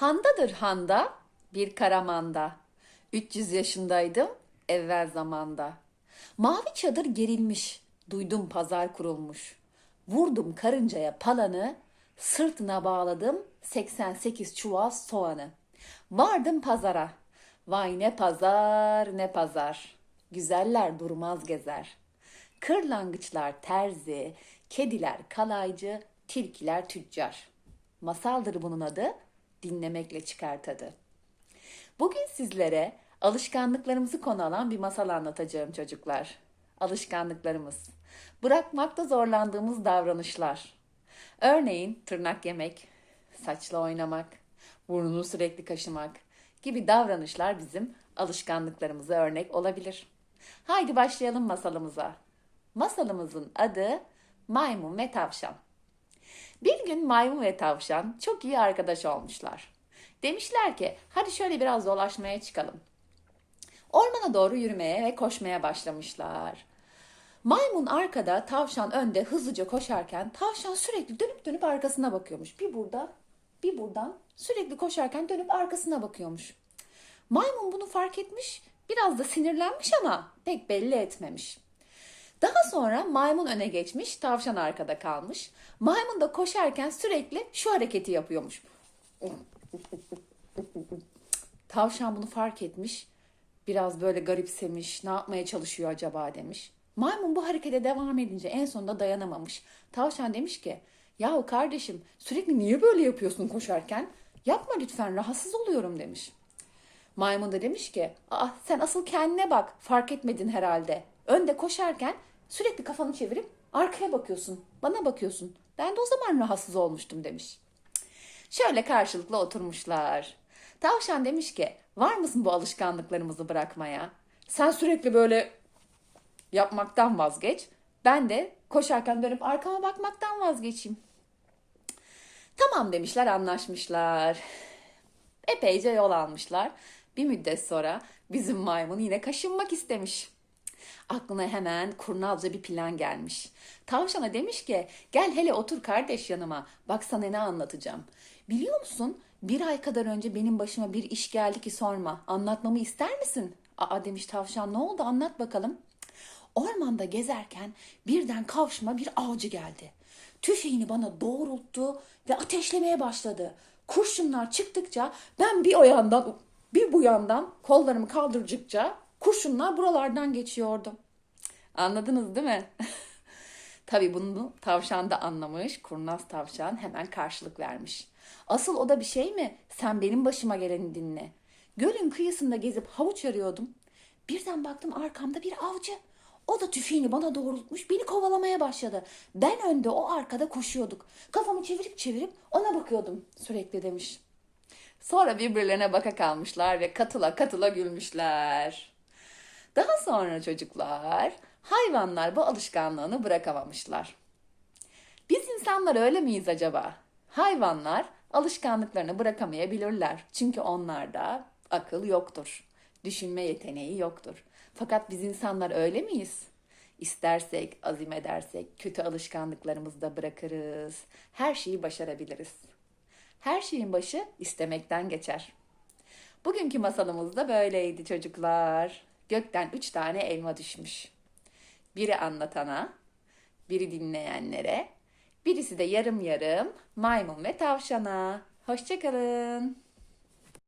Handadır handa, bir karamanda. 300 yaşındaydım evvel zamanda. Mavi çadır gerilmiş, duydum pazar kurulmuş. Vurdum karıncaya palanı, sırtına bağladım 88 çuval soğanı. Vardım pazara, vay ne pazar ne pazar. Güzeller durmaz gezer. Kırlangıçlar terzi, kediler kalaycı, tilkiler tüccar. Masaldır bunun adı, dinlemekle çıkar tadı. Bugün sizlere alışkanlıklarımızı konu alan bir masal anlatacağım çocuklar. Alışkanlıklarımız. Bırakmakta zorlandığımız davranışlar. Örneğin tırnak yemek, saçla oynamak, burnunu sürekli kaşımak gibi davranışlar bizim alışkanlıklarımıza örnek olabilir. Haydi başlayalım masalımıza. Masalımızın adı Maymun ve Tavşan. Bir gün maymun ve tavşan çok iyi arkadaş olmuşlar. Demişler ki hadi şöyle biraz dolaşmaya çıkalım. Ormana doğru yürümeye ve koşmaya başlamışlar. Maymun arkada, tavşan önde hızlıca koşarken tavşan sürekli dönüp dönüp arkasına bakıyormuş. Bir burada, bir buradan sürekli koşarken dönüp arkasına bakıyormuş. Maymun bunu fark etmiş, biraz da sinirlenmiş ama pek belli etmemiş. Daha sonra maymun öne geçmiş, tavşan arkada kalmış. Maymun da koşarken sürekli şu hareketi yapıyormuş. Tavşan bunu fark etmiş. Biraz böyle garipsemiş. Ne yapmaya çalışıyor acaba demiş. Maymun bu harekete devam edince en sonunda dayanamamış. Tavşan demiş ki yahu kardeşim sürekli niye böyle yapıyorsun koşarken? Yapma lütfen rahatsız oluyorum demiş. Maymun da demiş ki Aa, sen asıl kendine bak fark etmedin herhalde. Önde koşarken sürekli kafanı çevirip arkaya bakıyorsun. Bana bakıyorsun. Ben de o zaman rahatsız olmuştum demiş. Şöyle karşılıklı oturmuşlar. Tavşan demiş ki var mısın bu alışkanlıklarımızı bırakmaya? Sen sürekli böyle yapmaktan vazgeç. Ben de koşarken dönüp arkama bakmaktan vazgeçeyim. Tamam demişler anlaşmışlar. Epeyce yol almışlar. Bir müddet sonra bizim maymun yine kaşınmak istemiş. Aklına hemen kurnazca bir plan gelmiş. Tavşana demiş ki gel hele otur kardeş yanıma bak sana ne anlatacağım. Biliyor musun bir ay kadar önce benim başıma bir iş geldi ki sorma anlatmamı ister misin? Aa demiş tavşan ne oldu anlat bakalım. Ormanda gezerken birden kavşıma bir avcı geldi. Tüfeğini bana doğrulttu ve ateşlemeye başladı. Kurşunlar çıktıkça ben bir o yandan bir bu yandan kollarımı kaldırdıkça kurşunlar buralardan geçiyordu. Anladınız değil mi? Tabii bunu tavşan da anlamış. Kurnaz tavşan hemen karşılık vermiş. Asıl o da bir şey mi? Sen benim başıma geleni dinle. Gölün kıyısında gezip havuç arıyordum. Birden baktım arkamda bir avcı. O da tüfeğini bana doğrultmuş, beni kovalamaya başladı. Ben önde, o arkada koşuyorduk. Kafamı çevirip çevirip ona bakıyordum sürekli demiş. Sonra birbirlerine baka kalmışlar ve katıla katıla gülmüşler. Daha sonra çocuklar hayvanlar bu alışkanlığını bırakamamışlar. Biz insanlar öyle miyiz acaba? Hayvanlar alışkanlıklarını bırakamayabilirler. Çünkü onlarda akıl yoktur. Düşünme yeteneği yoktur. Fakat biz insanlar öyle miyiz? İstersek, azim edersek kötü alışkanlıklarımızı da bırakırız. Her şeyi başarabiliriz. Her şeyin başı istemekten geçer. Bugünkü masalımız da böyleydi çocuklar. Gökten üç tane elma düşmüş. Biri anlatana, biri dinleyenlere, birisi de yarım yarım maymun ve tavşana. Hoşçakalın.